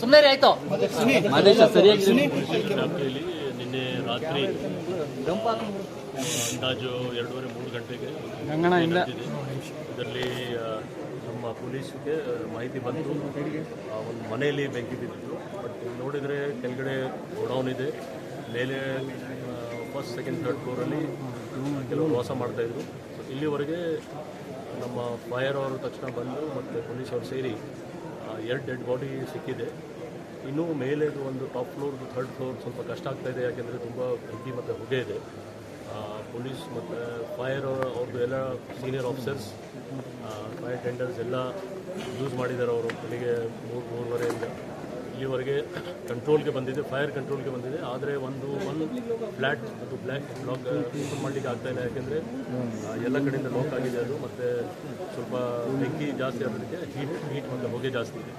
ಸುಮ್ಮನೆ ಆಯ್ತು. ನಿನ್ನೆ ರಾತ್ರಿ ಅಂದಾಜು ಎರಡೂವರೆ ಮೂರು ಗಂಟೆಗೆ. ಇದರಲ್ಲಿ ನಮ್ಮ ಪೊಲೀಸ್ಗೆ ಮಾಹಿತಿ ಬಂತು. ಆ, ಒಂದು ಮನೆಯಲ್ಲಿ ಬೆಂಕಿ ಬಿದ್ದಿತ್ತು ಬಟ್ ನೋಡಿದರೆ ಕೆಳಗಡೆ ಗೋಡೌನ್ ಇದೆ. ಮೇಲೆ ಫಸ್ಟ್ ಸೆಕೆಂಡ್ ಥರ್ಡ್ ಫ್ಲೋರಲ್ಲಿ ಕೆಲವರು ವಾಸ ಮಾಡ್ತಾಯಿದ್ರು ಇದ್ರು. ಇಲ್ಲಿವರೆಗೆ ನಮ್ಮ ಫೈರ್ ಅವರು ತಕ್ಷಣ ಬಂದು ಮತ್ತು ಪೊಲೀಸ್ ಅವರು ಸೇರಿ ಎರಡು ಡೆಡ್ ಬಾಡಿ ಸಿಕ್ಕಿದೆ. ಇನ್ನೂ ಮೇಲೆದು ಒಂದು ಟಾಪ್ ಫ್ಲೋರ್, ಥರ್ಡ್ ಫ್ಲೋರ್ ಸ್ವಲ್ಪ ಕಷ್ಟ ಆಗ್ತಾ ಇದೆ, ಯಾಕೆಂದರೆ ತುಂಬ ಬೆಂಕಿ ಮತ್ತು ಹೊಗೆ ಇದೆ. ಪೊಲೀಸ್ ಮತ್ತು ಫೈರ್ ಅವ್ರದ್ದು ಎಲ್ಲ ಸೀನಿಯರ್ ಆಫೀಸರ್ಸ್ ಫೈರ್ ಟೆಂಡರ್ಸ್ ಎಲ್ಲ ಯೂಸ್ ಮಾಡಿದ್ದಾರೆ ಅವರು. ಬೆಳಿಗ್ಗೆ ಮೂರು, ಮೂರುವರೆಯಿಂದ. ಇಲ್ಲಿವರೆಗೆ ಕಂಟ್ರೋಲ್ಗೆ ಬಂದಿದೆ ಫೈರ್ ಕಂಟ್ರೋಲ್ಗೆ ಬಂದಿದೆ. ಆದರೆ ಒಂದು ಒಂದು ಫ್ಲ್ಯಾಟ್ ಅದು ಬ್ಲ್ಯಾಕ್ ಲಾಕ್ ಓಪನ್ ಮಾಡಲಿಕ್ಕೆ ಆಗ್ತಾ ಇಲ್ಲ. ಯಾಕೆಂದರೆ ಎಲ್ಲ ಕಡೆಯಿಂದ ಲಾಕ್ ಆಗಿದೆ ಅದು. ಮತ್ತು ಸ್ವಲ್ಪ ಬೆಂಕಿ ಜಾಸ್ತಿ ಆಗೋದಕ್ಕೆ ಹೀಟ್ ಹೀಟ್ ಮತ್ತು ಹೊಗೆ ಜಾಸ್ತಿ ಇದೆ.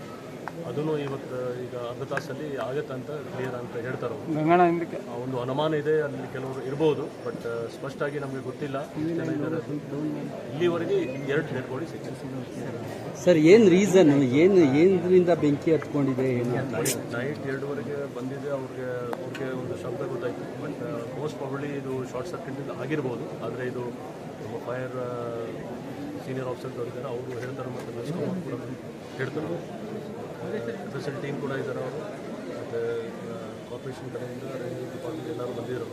ಅದನ್ನು ಇವತ್ತು ಈಗ ಅರ್ಧ ತಾಸಲ್ಲಿ ಆಗತ್ತೆ ಅಂತ ಕ್ಲಿಯರ್ ಅಂತ ಹೇಳ್ತಾರೆ ಅವರು. ಆ ಒಂದು ಅನುಮಾನ ಇದೆ ಅಲ್ಲಿ ಕೆಲವರು ಇರ್ಬೋದು ಬಟ್ ಸ್ಪಷ್ಟಾಗಿ ನಮಗೆ ಗೊತ್ತಿಲ್ಲ. ಇಲ್ಲಿವರೆಗೆ ಎರಡು ಡೆಡ್ ಬಾಡಿ ಸಿಕ್ಕಿದೆ. ಸರ್ ಏನು ರೀಸನ್ ಏನು ಏನರಿಂದ ಬೆಂಕಿ ಹತ್ಕೊಂಡಿದೆ ಏನು ನೈಟ್ ಎರಡುವರೆಗೆ ಬಂದಿದೆ ಅವ್ರಿಗೆ ಅವ್ರಿಗೆ ಒಂದು ಶಬ್ದ ಗೊತ್ತಾಯಿತು. ಬಟ್ ಮೋಸ್ಟ್ ಪ್ರಾಬ್ಲಿ ಇದು ಶಾರ್ಟ್ ಸರ್ಕ್ಯೂಟಿಂದ ಆಗಿರ್ಬೋದು. ಆದರೆ ಇದು ನಮ್ಮ ಫೈರ್ ಸೀನಿಯರ್ ಆಫೀಸರ್ ಇದ್ದಾರೆ ಅವರು ಹೇಳ್ತಾರೆ ಮತ್ತು ಕೂಡ ಹೇಳ್ತಾರೆ. ಎಸ್ ಎಲ್ ಟೀಮ್ ಕೂಡ ಇದ್ದಾರೆ ಅವರು. ಮತ್ತು ಕಾರ್ಪೊರೇಷನ್ ಕಡೆಯಿಂದ ರೆವಿನ್ಯೂ ಡಿಪಾರ್ಟ್ಮೆಂಟ್ ಎಲ್ಲರೂ ಬಂದಿದ್ದಾರೆ